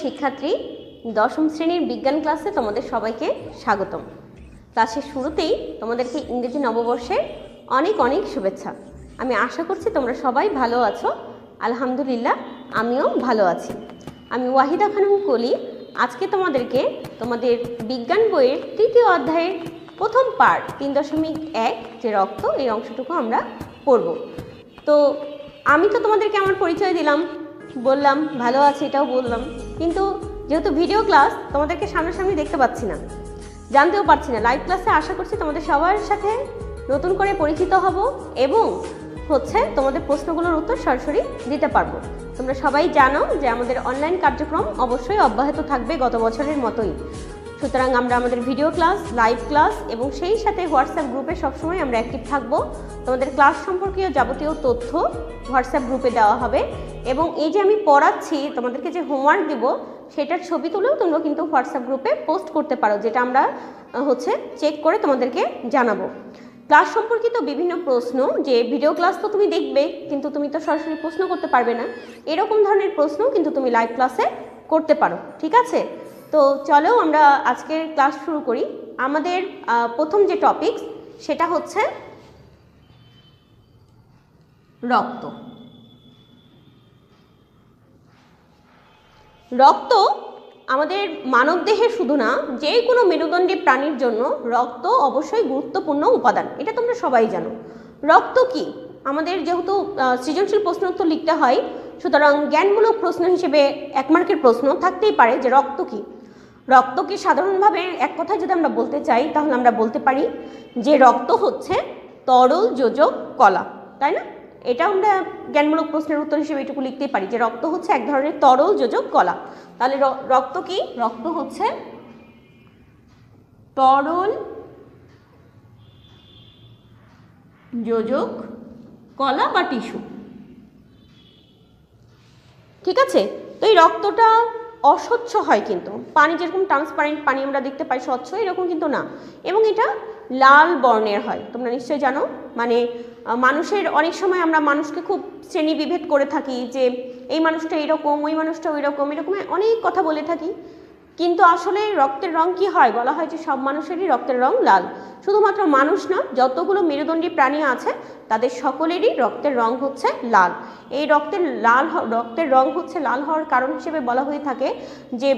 শিক্ষার্থী দশম শ্রেণির বিজ্ঞান ক্লাসে তোমাদের সবাইকে স্বাগতম। ক্লাসের শুরুতেই তোমাদেরকে ইংরেজি নববর্ষের অনেক অনেক শুভেচ্ছা। আমি আশা করছি তোমরা সবাই ভালো আছো। আলহামদুলিল্লাহ, আমিও ভালো আছি। আমি ওয়াহিদা খানম কলি। আজকে তোমাদেরকে তোমাদের বিজ্ঞান বইয়ের তৃতীয় অধ্যায়ের প্রথম পার্ট তিন দশমিক এক যে রক্ত, এই অংশটুকু আমরা পড়ব। তো আমি তো তোমাদেরকে আমার পরিচয় দিলাম, বললাম, ভালো আছে, এটাও বললাম। কিন্তু যেহেতু ভিডিও ক্লাস তোমাদেরকে সামনাসামনি দেখতে পাচ্ছি না। জানতেও পারছি না। লাইভ ক্লাসে আশা করছি তোমাদের সবার সাথে নতুন করে পরিচিত হব এবং হচ্ছে তোমাদের প্রশ্নগুলোর উত্তর সরাসরি দিতে পারব। তোমরা সবাই জানো যে আমাদের অনলাইন কার্যক্রম অবশ্যই অব্যাহত থাকবে গত বছরের মতোই। সুতরাং আমরা আমাদের ভিডিও ক্লাস লাইভ ক্লাস এবং সেই সাথে হোয়াটসঅ্যাপ গ্রুপে সবসময় আমরা অ্যাক্টিভ থাকব। তোমাদের ক্লাস সম্পর্কীয় যাবতীয় তথ্য হোয়াটসঅ্যাপ গ্রুপে দেওয়া হবে এবং এই যে আমি পড়াচ্ছি, তোমাদেরকে যে হোমওয়ার্ক দেবো, সেটার ছবি তুলেও তোমরা কিন্তু হোয়াটসঅ্যাপ গ্রুপে পোস্ট করতে পারো, যেটা আমরা হচ্ছে চেক করে তোমাদেরকে জানাব। ক্লাস সম্পর্কিত বিভিন্ন প্রশ্ন, যে ভিডিও ক্লাস তো তুমি দেখবে, কিন্তু তুমি তো সরাসরি প্রশ্ন করতে পারবে না। এরকম ধরনের প্রশ্ন কিন্তু তুমি লাইভ ক্লাসে করতে পারো, ঠিক আছে? তো চলো আমরা আজকের ক্লাস শুরু করি। আমাদের প্রথম যে টপিক সেটা হচ্ছে রক্ত। রক্ত আমাদের মানবদেহে শুধু না যে কোনো মেরুদণ্ডী প্রাণীর জন্য রক্ত অবশ্যই গুরুত্বপূর্ণ উপাদান। এটা তোমরা সবাই জানো। রক্ত কি? আমাদের যেহেতু সৃজনশীল প্রশ্ন উত্তর লিখতে হয়, সুতরাং জ্ঞানমূলক প্রশ্ন হিসেবে এক মার্কের প্রশ্ন থাকতেই পারে যে রক্ত কি। রক্তকে সাধারণভাবে এক কথায় যদি আমরা বলতে চাই, তাহলে আমরা বলতে পারি যে রক্ত হচ্ছে তরল যোজক কলা, তাই না? এটা আমরা জ্ঞানমূলক প্রশ্নের উত্তর হিসেবে এটুকু লিখতেই পারি যে রক্ত হচ্ছে এক ধরনের তরল যোজক কলা। তাহলে রক্ত কি? রক্ত হচ্ছে তরল যোজক কলা বা টিস্যু। ঠিক আছে? তো এই রক্তটা অস্বচ্ছ হয় কিন্তু। পানি যেরকম ট্রান্সপারেন্ট পানি আমরা দেখতে পাই, স্বচ্ছ, এরকম কিন্তু না। এবং এটা লাল বর্ণের হয়, তোমরা নিশ্চয়ই জানো। মানে মানুষের অনেক সময় আমরা মানুষকে খুব শ্রেণীবিভেদ করে থাকি যে, এই মানুষটা এরকম, ওই মানুষটা ওই রকম এরকম অনেক কথা বলে থাকি। কিন্তু আসলে রক্তের রং কি হয়? বলা হয় যে সব মানুষেরই রক্তের রং লাল। শুধুমাত্র মানুষ না, যতগুলো মেরুদণ্ডী প্রাণী আছে, তাদের সকলেরই রক্তের রং হচ্ছে লাল। এই রক্তের লাল রক্তের রং হচ্ছে লাল হওয়ার কারণ হিসেবে বলা হয়ে থাকে যে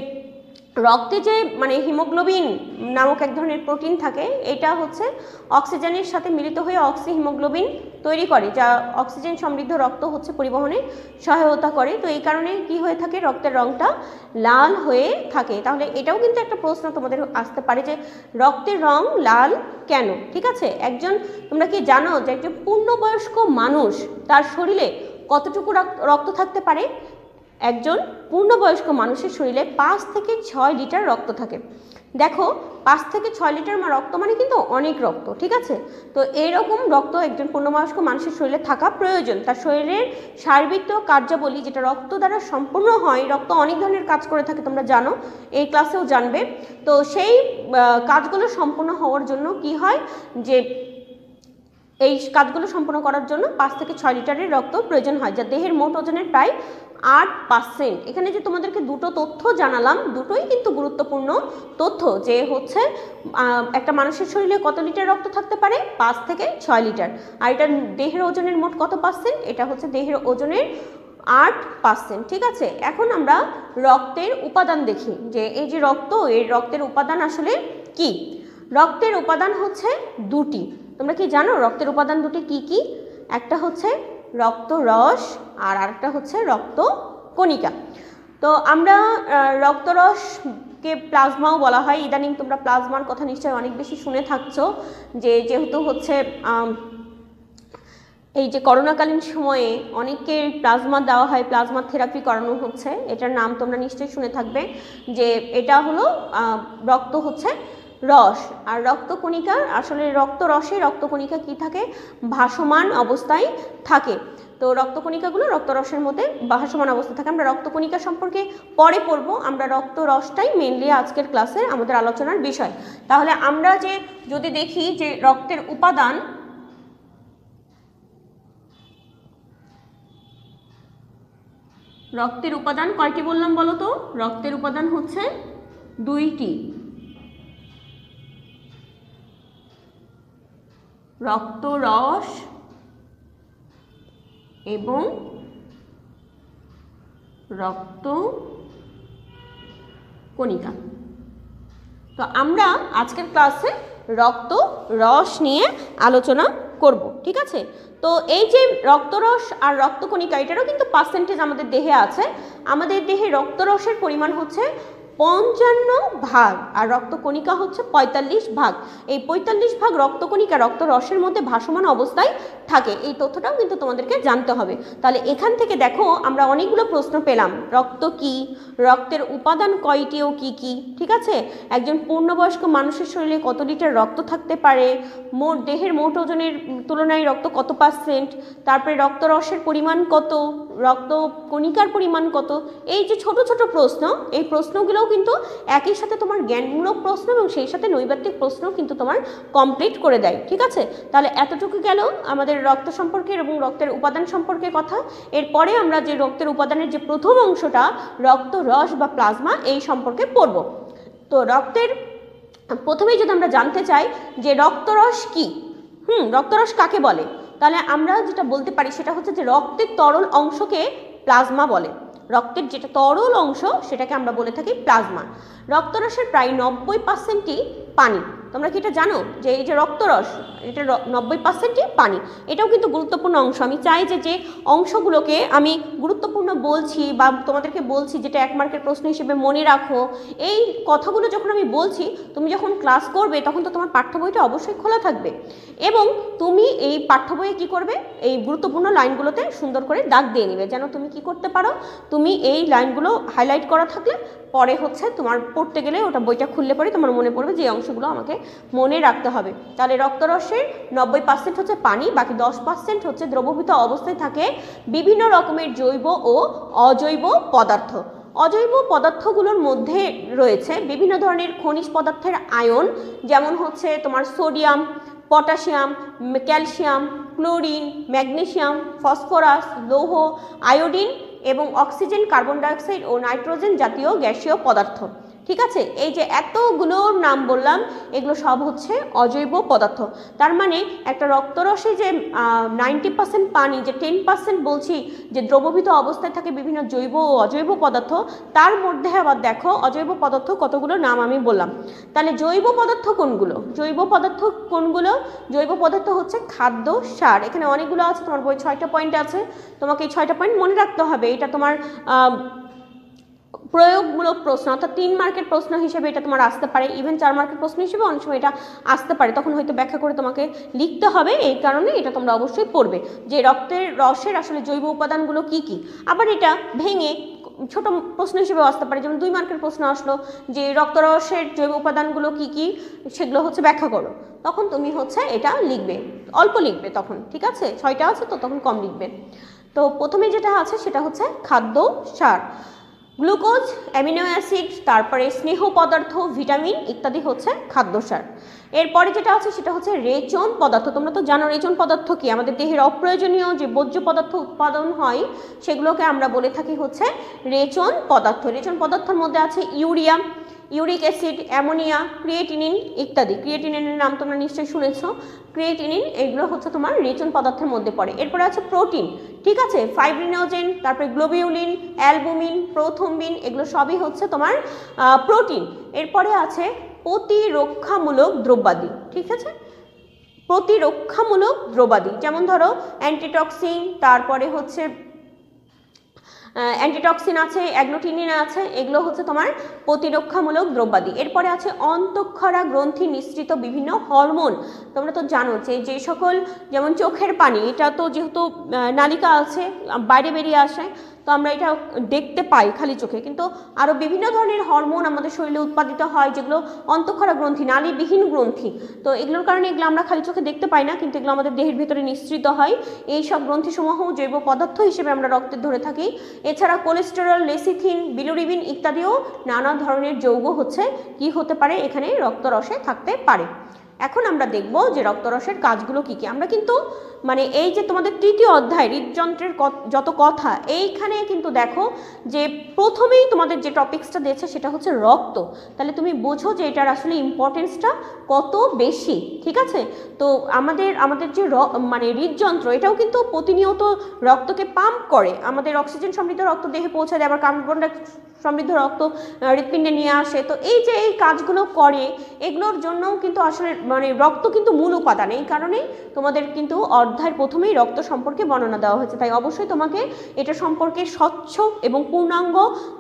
রক্তে যে মানে হিমোগ্লোবিন নামক এক ধরনের প্রোটিন থাকে, এটা হচ্ছে অক্সিজেনের সাথে মিলিত হয়ে অক্সি হিমোগ্লোবিন তৈরি করে, যা অক্সিজেন সমৃদ্ধ রক্ত হচ্ছে পরিবহনে সহায়তা করে। তো এই কারণে কি হয়ে থাকে, রক্তের রংটা লাল হয়ে থাকে। তাহলে এটাও কিন্তু একটা প্রশ্ন তোমাদের আসতে পারে যে, রক্তের রং লাল কেন? ঠিক আছে? একজন, তোমরা কি জানো যে একজন পূর্ণবয়স্ক মানুষ, তার শরীরে কতটুকু রক্ত- রক্ত থাকতে পারে? একজন পূর্ণবয়স্ক মানুষের শরীরে পাঁচ থেকে ছয় লিটার রক্ত থাকে। দেখো, পাঁচ থেকে ছয় লিটার মা- রক্ত মানে কিন্তু অনেক রক্ত, ঠিক আছে? তো এইরকম রক্ত একজন পূর্ণবয়স্ক মানুষের শরীরে থাকা প্রয়োজন। তার শরীরের সার্বিক কার্যাবলী যেটা রক্ত দ্বারা সম্পূর্ণ হয়, রক্ত অনেক ধরনের কাজ করে থাকে, তোমরা জানো, এই ক্লাসেও জানবে। তো সেই কাজগুলো সম্পূর্ণ হওয়ার জন্য কি হয় যে এই কাজগুলো সম্পন্ন করার জন্য পাঁচ থেকে ছয় লিটারের রক্ত প্রয়োজন হয়, যা দেহের মোট ওজনের প্রায় আট পার্সেন্ট এখানে যে তোমাদেরকে দুটো তথ্য জানালাম, দুটোই কিন্তু গুরুত্বপূর্ণ তথ্য যে হচ্ছে একটা মানুষের শরীরে কত লিটার রক্ত থাকতে পারে? পাঁচ থেকে ছয় লিটার। আর এটা দেহের ওজনের মোট কত পার্সেন্ট এটা হচ্ছে দেহের ওজনের আট পার্সেন্ট ঠিক আছে? এখন আমরা রক্তের উপাদান দেখি, যে এই যে রক্ত, এই রক্তের উপাদান আসলে কি? রক্তের উপাদান হচ্ছে দুটি। তোমরা কি জানো রক্তের উপাদান দুটি কি কি? একটা হচ্ছে রক্ত রস আর আরেকটা হচ্ছে রক্ত কণিকা। তো আমরা রক্তরসকে প্লাজমাও বলা হয়। ইদানিং তোমরা প্লাজমার কথা নিশ্চয়ই অনেক বেশি শুনে থাকছো যে যেহেতু হচ্ছে এই যে করোনাকালীন সময়ে অনেককে প্লাজমা দেওয়া হয়, প্লাজমা থেরাপি করানো হচ্ছে। এটার নাম তোমরা নিশ্চয়ই শুনে থাকবে যে এটা হলো রক্ত হচ্ছে রস। আর রক্তকণিকা আসলে রক্ত রসে রক্তকণিকা কি থাকে? ভাসমান অবস্থায় থাকে। তো রক্তকণিকাগুলো রক্তরসের মধ্যে ভাসমান অবস্থা থাকে। আমরা রক্তকণিকা সম্পর্কে পরে পড়ব। আমরা রক্তরসটাই মেনলি আজকের ক্লাসের আমাদের আলোচনার বিষয়। তাহলে আমরা যে, যদি দেখি যে রক্তের উপাদান রক্তের উপাদান কয়টি বললাম বলো তো? রক্তের উপাদান হচ্ছে দুইটি। রক্তরস এবং রক্ত কণিকা তো আমরা আজকের ক্লাসে রক্ত রস নিয়ে আলোচনা করব, ঠিক আছে? তো এই যে রক্তরস আর রক্তকণিকা, এটারও কিন্তু পার্সেন্টেজ আমাদের দেহে আছে। আমাদের দেহে রক্তরসের পরিমাণ হচ্ছে পঞ্চান্ন ভাগ, আর রক্তকণিকা হচ্ছে পঁয়তাল্লিশ ভাগ। এই পঁয়তাল্লিশ ভাগ রক্তকণিকা রক্তরসের মধ্যে ভাসমান অবস্থায় থাকে। এই তথ্যটাও কিন্তু তোমাদেরকে জানতে হবে। তাহলে এখান থেকে দেখো, আমরা অনেকগুলো প্রশ্ন পেলাম। রক্ত কি? রক্তের উপাদান কয়টি ও কী কী? ঠিক আছে? একজন পূর্ণবয়স্ক মানুষের শরীরে কত লিটার রক্ত থাকতে পারে? মোট দেহের মোট ওজনের তুলনায় রক্ত কত পার্সেন্ট তারপরে রক্তরসের পরিমাণ কত? রক্ত কণিকার পরিমাণ কত? এই যে ছোট ছোট প্রশ্ন, এই প্রশ্নগুলোও কিন্তু একই সাথে তোমার জ্ঞানমূলক প্রশ্ন এবং সেই সাথে নৈবাত্তিক প্রশ্ন কিন্তু তোমার কমপ্লিট করে দেয়, ঠিক আছে? তাহলে এতটুকু গেল আমাদের রক্ত সম্পর্কে এবং রক্তের উপাদান সম্পর্কে কথা। এরপরে আমরা যে রক্তের উপাদানের যে প্রথম অংশটা রক্ত রস বা প্লাজমা, এই সম্পর্কে পড়ব। তো রক্তের, প্রথমেই যদি আমরা জানতে চাই যে রক্তরস কি? হুম, রক্তরস কাকে বলে? তাহলে আমরা যেটা বলতে পারি সেটা হচ্ছে যে রক্তের তরল অংশকে প্লাজমা বলে। রক্তের যেটা তরল অংশ সেটাকে আমরা বলে থাকি প্লাজমা। রক্তরসের প্রায় নব্বই পার্সেন্টই পানি। তোমরা কি এটা জানো? যে এই যে রক্তরস, এটা নব্বই পার্সেন্টই পানি। এটাও কিন্তু গুরুত্বপূর্ণ অংশ। আমি চাই যে যে অংশগুলোকে আমি গুরুত্বপূর্ণ বলছি বা তোমাদেরকে বলছি যেটা এক মার্কের প্রশ্ন হিসেবে মনে রাখো। এই কথাগুলো যখন আমি বলছি, তুমি যখন ক্লাস করবে, তখন তো তোমার পাঠ্য বইটা অবশ্যই খোলা থাকবে। এবং তুমি এই পাঠ্য বইয়ে কী করবে? এই গুরুত্বপূর্ণ লাইনগুলোতে সুন্দর করে দাগ দিয়ে নেবে। যেন তুমি কি করতে পারো? তুমি এই লাইনগুলো হাইলাইট করা থাকলে পরে হচ্ছে তোমার পড়তে গেলে ওটা বইটা খুললে পরে তোমার মনে পড়বে যে অংশগুলো আমাকে মনে রাখতে হবে। তাহলে রক্তরসের নব্বই পার্সেন্ট হচ্ছে পানি, বাকি দশ পার্সেন্ট হচ্ছে দ্রবভূত অবস্থায় থাকে বিভিন্ন রকমের জৈব ও অজৈব পদার্থ। অজৈব পদার্থগুলোর মধ্যে রয়েছে বিভিন্ন ধরনের খনিজ পদার্থের আয়ন, যেমন হচ্ছে তোমার sodium, potassium, calcium, chlorine, magnesium, phosphorus, লৌহ, আয়োডিন এবং অক্সিজেন কার্বন ডাইঅক্সাইড ও নাইট্রোজেন জাতীয় গ্যাসীয় পদার্থ। ঠিক আছে? এই যে এতগুলোর নাম বললাম, এগুলো সব হচ্ছে অজৈব পদার্থ। তার মানে একটা রক্তরসে যে নাইনটি পার্সেন্ট পানি, যে টেন পার্সেন্ট বলছি, যে দ্রবীভূত অবস্থায় থাকে বিভিন্ন জৈব ও অজৈব পদার্থ, তার মধ্যে আবার দেখো অজৈব পদার্থ কতগুলো নাম আমি বললাম। তাহলে জৈব পদার্থ কোনগুলো? জৈব পদার্থ কোনগুলো? জৈব পদার্থ হচ্ছে খাদ্য সার। এখানে অনেকগুলো আছে, তোমার বই ছয়টা পয়েন্ট আছে। তোমাকে এই ছয়টা পয়েন্ট মনে রাখতে হবে। এটা তোমার প্রয়োগমূলক প্রশ্ন, অর্থাৎ তিন মার্কের প্রশ্ন হিসেবে এটা তোমার আসতে পারে ইভেন চার মার্কের প্রশ্ন হিসেবে অনেক সময় এটা আসতে পারে। তখন হয়তো ব্যাখ্যা করে তোমাকে লিখতে হবে, এই কারণে এটা তোমরা অবশ্যই পড়বে যে রক্তের রসের আসলে জৈব উপাদানগুলো কি কি। আবার এটা ভেঙে ছোট প্রশ্ন হিসেবে আসতে পারে, যেমন দুই মার্কের প্রশ্ন আসলো যে রক্তরসের জৈব উপাদানগুলো কি কি, সেগুলো হচ্ছে ব্যাখ্যা করো। তখন তুমি হচ্ছে এটা লিখবে, অল্প লিখবে তখন, ঠিক আছে? ছয়টা আছে তো, তখন কম লিখবে। তো প্রথমে যেটা আছে সেটা হচ্ছে খাদ্য সার। গ্লুকোজ, অ্যামিনো অ্যাসিড, তারপরে স্নেহ পদার্থ, ভিটামিন ইত্যাদি হচ্ছে খাদ্যসার এরপরে যেটা আছে সেটা হচ্ছে রেচন পদার্থ। তোমরা তো জানো রেচন পদার্থ কি? আমাদের দেহের অপ্রয়োজনীয় যে বর্জ্য পদার্থ উৎপাদন হয়, সেগুলোকে আমরা বলে থাকি হচ্ছে রেচন পদার্থ। রেচন পদার্থের মধ্যে আছে urea uric acid ammonia creatinine ইত্যাদি। ক্রিয়েটিনিনের নাম তোমরা নিশ্চয়ই শুনেছো। ক্রিয়েটিনিন এগুলো হচ্ছে তোমার রেচন পদার্থের মধ্যে পড়ে। এরপরে আছে প্রোটিন ঠিক আছে? ফাইব্রিনোজেন তারপরে গ্লোবিউলিন অ্যালবুমিন প্রোথম্বিন এগুলো সবই হচ্ছে তোমার প্রোটিন এরপরে আছে প্রতিরক্ষামূলক দ্রব্যাদি। ঠিক আছে? প্রতিরক্ষামূলক দ্রব্যাদি। যেমন ধরো অ্যান্টিটক্সিন তারপরে হচ্ছে অ্যান্টিটক্সিন আছে অ্যাগ্লোটিনিন আছে, এগুলো হচ্ছে তোমার প্রতিরক্ষামূলক দ্রব্যাদি। এরপরে আছে অন্তঃক্ষরা গ্রন্থি নিঃসৃত বিভিন্ন হরমোন। তোমরা তো জানো যে যে সকল যেমন চোখের পানি, এটা তো যেহেতু নালিকা আছে, বাইরে বেরিয়ে আসে তো আমরা এটা দেখতে পাই খালি চোখে। কিন্তু আরও বিভিন্ন ধরনের হরমোন আমাদের শরীরে উৎপাদিত হয়, যেগুলো অন্তঃক্ষরা গ্রন্থি, নালীবিহীন গ্রন্থি। তো এগুলোর কারণে এগুলো আমরা খালি চোখে দেখতে পাই না, কিন্তু এগুলো আমাদের দেহের ভিতরে নিঃসৃত হয়। এই সব গ্রন্থিসমূহ জৈব পদার্থ হিসেবে আমরা রক্তে ধরে থাকি। এছাড়া কোলেস্টেরল, লেসিথিন, বিলুরিবিন ইত্যাদিও নানা ধরনের যৌগ হচ্ছে, কি হতে পারে? এখানে রক্তরসে থাকতে পারে। এখন আমরা দেখব যে রক্তরসের কাজগুলো কি কি। আমরা কিন্তু মানে এই যে তোমাদের তৃতীয় অধ্যায়, হৃদযন্ত্রের যত কথা, এইখানে কিন্তু দেখো যে প্রথমেই তোমাদের যে টপিক্সটা দিয়েছে সেটা হচ্ছে রক্ত। তাহলে তুমি বোঝো যে এটার আসলে ইম্পর্টেন্সটা কত বেশি, ঠিক আছে? তো আমাদের আমাদের যে মানে হৃদযন্ত্র, এটাও কিন্তু প্রতিনিয়ত রক্তকে পাম্প করে। আমাদের অক্সিজেন সমৃদ্ধ রক্ত দেহে পৌঁছে আবার কার্বন ডাই সমৃদ্ধ রক্ত হৃৎপিণ্ডে নিয়ে আসে। তো এই যে এই কাজগুলো করে, এগুলোর জন্যও কিন্তু আসলে মানে রক্ত কিন্তু মূল উপাদান। এই কারণেই তোমাদের কিন্তু অধ্যায়ের প্রথমেই রক্ত সম্পর্কে বর্ণনা দেওয়া হয়েছে। তাই অবশ্যই তোমাকে এটা সম্পর্কে স্বচ্ছ এবং পূর্ণাঙ্গ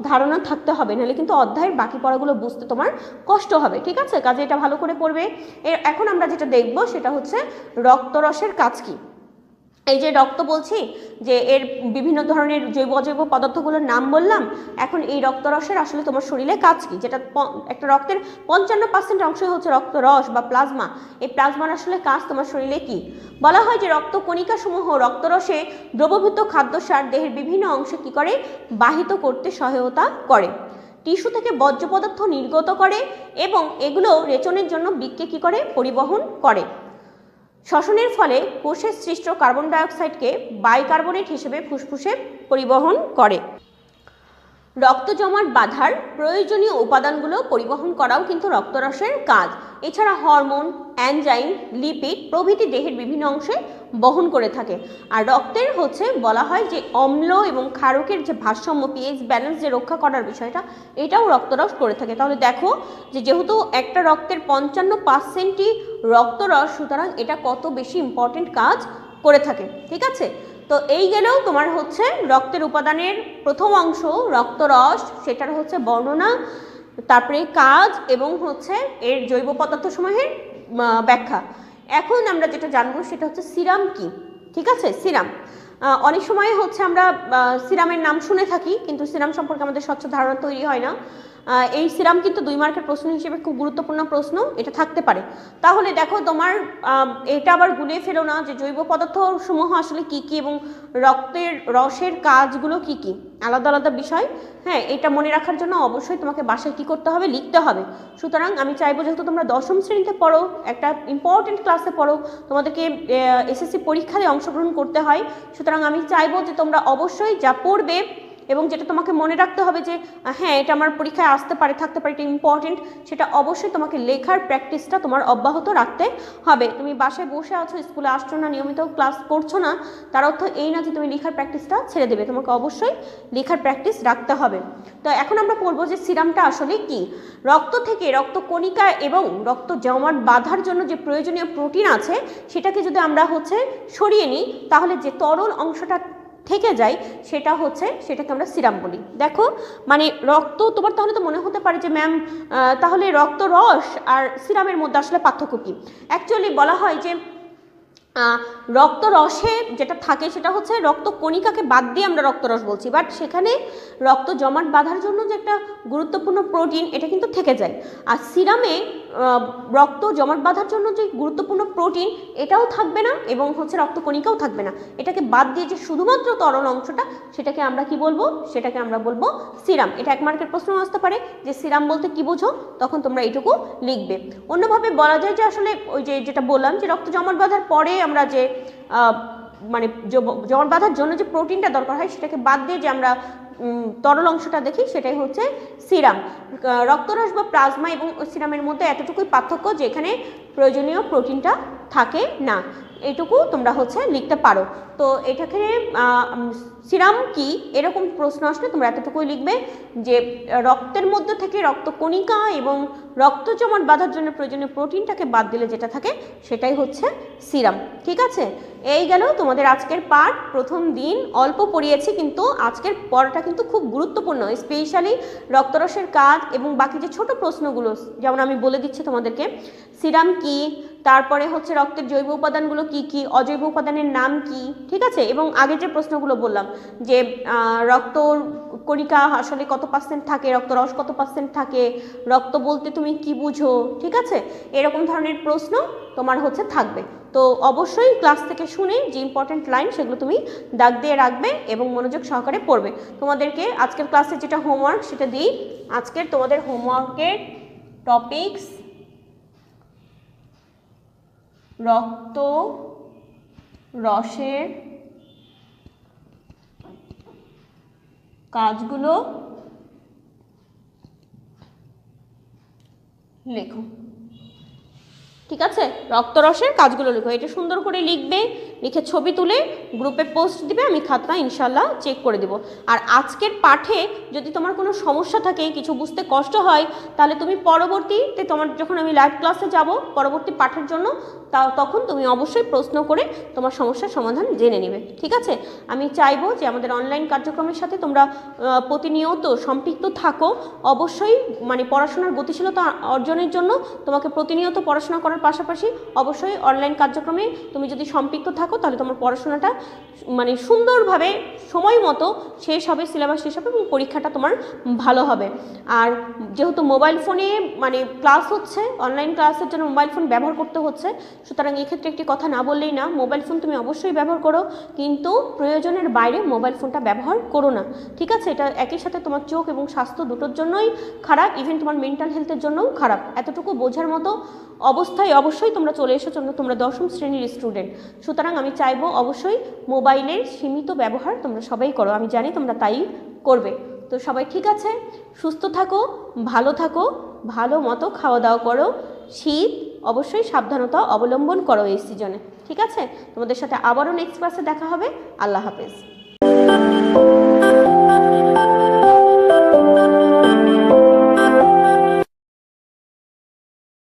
ধারণা থাকতে হবে। নাহলে কিন্তু অধ্যায়ের বাকি পড়াগুলো বুঝতে তোমার কষ্ট হবে। ঠিক আছে? কাজে এটা ভালো করে পড়বে। এখন আমরা যেটা দেখব সেটা হচ্ছে রক্তরসের কাজ কী? এই যে রক্ত বলছি, যে এর বিভিন্ন ধরনের জৈব অজৈব পদার্থগুলোর নাম বললাম, এখন এই রক্তরসের আসলে তোমার শরীরে কাজ কি? যেটা একটা রক্তের পঞ্চান্ন পার্সেন্ট অংশই হচ্ছে রক্তরস বা প্লাজমা। এই প্লাজমার আসলে কাজ তোমার শরীরে কি? বলা হয় যে রক্ত কণিকাসমূহ রক্তরসে দ্রবভূত খাদ্যসার দেহের বিভিন্ন অংশে কি করে? বাহিত করতে সহায়তা করে। টিস্যু থেকে বর্জ্য পদার্থ নির্গত করে এবং এগুলো রেচনের জন্য বৃক্কে কি করে? পরিবহন করে। শ্বসনের ফলে কোষের সৃষ্ট কার্বন ডাইঅক্সাইডকে বাইকার্বনেট হিসেবে ফুসফুসে পরিবহন করে। রক্ত জমাট বাঁধার প্রয়োজনীয় উপাদানগুলো পরিবহন করাও কিন্তু রক্তরসের কাজ। এছাড়া হরমোন, অ্যানজাইম, লিপিড প্রভৃতি দেহের বিভিন্ন অংশে বহন করে থাকে। আর রক্তের হচ্ছে বলা হয় যে অম্ল এবং ক্ষারকের যে ভারসাম্য পিএইচ ব্যালেন্স যে রক্ষা করার বিষয়টা, এটাও রক্তরস করে থাকে। তাহলে দেখো যে যেহেতু একটা রক্তের পঞ্চান্ন পার্সেন্টই রক্তরস, সুতরাং এটা কত বেশি ইম্পর্টেন্ট কাজ করে থাকে, ঠিক আছে? তো এই গেলেও তোমার হচ্ছে রক্তের উপাদানের প্রথম অংশ, রক্তরস, সেটার হচ্ছে বর্ণনা, তারপরে কাজ এবং হচ্ছে এর জৈব পদার্থ সমূহের ব্যাখ্যা। এখন আমরা যেটা জানব সেটা হচ্ছে সিরাম কি? ঠিক আছে? সিরাম। অনেক সময় হচ্ছে আমরা সিরামের নাম শুনে থাকি, কিন্তু সিরাম সম্পর্কে আমাদের স্বচ্ছ ধারণা তৈরি হয় না। এই সিরাম কিন্তু দুই মার্কের প্রশ্ন হিসেবে খুব গুরুত্বপূর্ণ প্রশ্ন, এটা থাকতে পারে। তাহলে দেখো, তোমার এটা আবার গুলিয়ে ফেলো না যে জৈব পদার্থ সমূহ আসলে কি কি এবং রক্তের, রসের কাজগুলো কি কি? আলাদা আলাদা বিষয়। হ্যাঁ এটা মনে রাখার জন্য অবশ্যই তোমাকে বাসায় কি করতে হবে লিখতে হবে। সুতরাং আমি চাইব যেহেতু তোমরা দশম শ্রেণীতে পড়ো, একটা ইম্পর্টেন্ট ক্লাসে পড়ো, তোমাদেরকে এসএসসি পরীক্ষায় অংশগ্রহণ করতে হয়। সুতরাং আমি চাইব যে তোমরা অবশ্যই যা পড়বে এবং যেটা তোমাকে মনে রাখতে হবে যে হ্যাঁ এটা আমার পরীক্ষায় আসতে পারে, থাকতে পারে, এটা ইম্পর্টেন্ট সেটা অবশ্যই তোমাকে লেখার প্র্যাকটিসটা তোমার অব্যাহত রাখতে হবে। তুমি বাসায় বসে আছো, স্কুলে আসছো না, নিয়মিত ক্লাস করছ না, তার অর্থ এই না যে তুমি লেখার প্র্যাকটিসটা ছেড়ে দেবে, তোমাকে অবশ্যই লেখার প্র্যাকটিস রাখতে হবে। তো এখন আমরা পড়ব যে সিরামটা আসলে কি? রক্ত থেকে রক্ত কণিকা এবং রক্ত জমাট বাঁধার জন্য যে প্রয়োজনীয় প্রোটিন আছে, সেটাকে যদি আমরা হচ্ছে সরিয়ে নিই, তাহলে যে তরল অংশটা থেকে যায় সেটা হচ্ছে সেটাকে আমরা সিরাম বলি। দেখো মানে রক্ত তোমার তাহলে তো মনে হতে পারে যে ম্যাম তাহলে রক্ত রস আর সিরামের মধ্যে আসলে পার্থক্য কী? অ্যাকচুয়ালি বলা হয় যে আহ, রক্তরসে যেটা থাকে সেটা হচ্ছে রক্ত কণিকাকে বাদ দিয়ে আমরা রক্তরস বলছি। বাট সেখানে রক্ত জমাট বাঁধার জন্য যে একটা গুরুত্বপূর্ণ প্রোটিন এটা কিন্তু থেকে যায়। আর সিরামে রক্ত জমাট বাঁধার জন্য যে গুরুত্বপূর্ণ প্রোটিন, এটাও থাকবে না এবং হচ্ছে রক্ত কণিকাও থাকবে না। এটাকে বাদ দিয়ে যে শুধুমাত্র তরল অংশটা, সেটাকে আমরা কি বলব? সেটাকে আমরা বলব সিরাম। এটা এক মার্কের প্রশ্ন আসতে পারে যে সিরাম বলতে কি বোঝো? তখন তোমরা এইটুকু লিখবে। অন্যভাবে বলা যায় যে আসলে ওই যে যেটা বললাম যে রক্ত জমাট বাঁধার পরে আমরা যে মানে জমাট বাঁধার জন্য যে প্রোটিনটা দরকার হয়, সেটাকে বাদ দিয়ে যে আমরা তরল অংশটা দেখি, সেটাই হচ্ছে সিরাম। রক্তরস বা প্লাজমা এবং সিরামের মধ্যে এতটুকুই পার্থক্য যে এখানে প্রয়োজনীয় প্রোটিনটা থাকে না। এটুকু তোমরা হচ্ছে লিখতে পারো। তো এটাকে সিরাম কি? এরকম প্রশ্ন আসলে তোমরা এতটুকুই লিখবে যে, রক্তের মধ্যে থেকে রক্ত কণিকা এবং রক্ত জমাট বাঁধার জন্য প্রয়োজনীয় প্রোটিনটাকে বাদ দিলে যেটা থাকে, সেটাই হচ্ছে সিরাম। ঠিক আছে? এই গেল তোমাদের আজকের পাঠ। প্রথম দিন অল্প পড়িয়েছি, কিন্তু আজকের পড়াটা কিন্তু খুব গুরুত্বপূর্ণ। স্পেশালি রক্তরসের কাজ এবং বাকি যে ছোট প্রশ্নগুলো, যেমন আমি বলে দিচ্ছি তোমাদেরকে সিরাম কি? তারপরে হচ্ছে রক্তের জৈব উপাদানগুলো কি কি? অজৈব উপাদানের নাম কি? ঠিক আছে? এবং আগে যে প্রশ্নগুলো বললাম, যে রক্ত কণিকা আসলে কত পার্সেন্ট থাকে? রক্তরস কত পার্সেন্ট থাকে? রক্ত বলতে তুমি কি বুঝো? ঠিক আছে? এরকম ধরনের প্রশ্ন তোমার হচ্ছে থাকবে। তো অবশ্যই ক্লাস থেকে শুনে যে ইম্পর্ট্যান্ট লাইন সেগুলো তুমি দাগ দিয়ে রাখবে এবং মনোযোগ সহকারে পড়বে। তোমাদেরকে আজকের ক্লাসে যেটা হোমওয়ার্ক সেটা দিই। আজকের তোমাদের হোমওয়ার্কের টপিকস রক্ত রসের কাজগুলো লেখো। ঠিক আছে? রক্তরসের কাজগুলো লেখো। এটা সুন্দর করে লিখবে। লিখে ছবি তুলে গ্রুপে পোস্ট দিবে, আমি খাতা ইনশাল্লাহ চেক করে দেব। আর আজকের পাঠে যদি তোমার কোনো সমস্যা থাকে, কিছু বুঝতে কষ্ট হয়, তাহলে তুমি পরবর্তীতে তোমার যখন আমি লাইভ ক্লাসে যাব, পরবর্তী পাঠের জন্য তা তখন তুমি অবশ্যই প্রশ্ন করে তোমার সমস্যার সমাধান জেনে নেবে, ঠিক আছে? আমি চাইব যে আমাদের অনলাইন কার্যক্রমের সাথে তোমরা প্রতিনিয়ত সম্পৃক্ত থাকো। অবশ্যই মানে পড়াশোনার গতিশীলতা অর্জনের জন্য তোমাকে প্রতিনিয়ত পড়াশোনা করার পাশাপাশি অবশ্যই অনলাইন কার্যক্রমে তুমি যদি সম্পৃক্ত থাকো, তাহলে তোমার পড়াশোনাটা মানে সুন্দরভাবে সময় মতো শেষ হবে, সিলেবাস শেষ হবে এবং পরীক্ষাটা তোমার ভালো হবে। আর যেহেতু মোবাইল ফোনে মানে ক্লাস হচ্ছে, অনলাইন ক্লাসের জন্য মোবাইল ফোন ব্যবহার করতে হচ্ছে, সুতরাং এক্ষেত্রে একটি কথা না বললেই না, মোবাইল ফোন তুমি অবশ্যই ব্যবহার করো, কিন্তু প্রয়োজনের বাইরে মোবাইল ফোনটা ব্যবহার করো না। ঠিক আছে? এটা একই সাথে তোমার চোখ এবং স্বাস্থ্য দুটোর জন্যই খারাপ ইভেন তোমার মেন্টাল হেলথের জন্যও খারাপ। এতটুকু বোঝার মতো অবস্থায় অবশ্যই তোমরা চলে এসেছ, তোমরা দশম শ্রেণির স্টুডেন্ট সুতরাং আমি চাইব অবশ্যই মোবাইলের সীমিত ব্যবহার তোমরা সবাই করো। আমি জানি তোমরা তাই করবে। তো সবাই ঠিক আছে? সুস্থ থাকো, ভালো থাকো, ভালো মতো খাওয়া দাওয়া করো। শীত, অবশ্যই সাবধানতা অবলম্বন করো এই সিজনে ঠিক আছে? তোমাদের সাথে আবারও নেক্সট ক্লাসে দেখা হবে। আল্লাহ হাফেজ।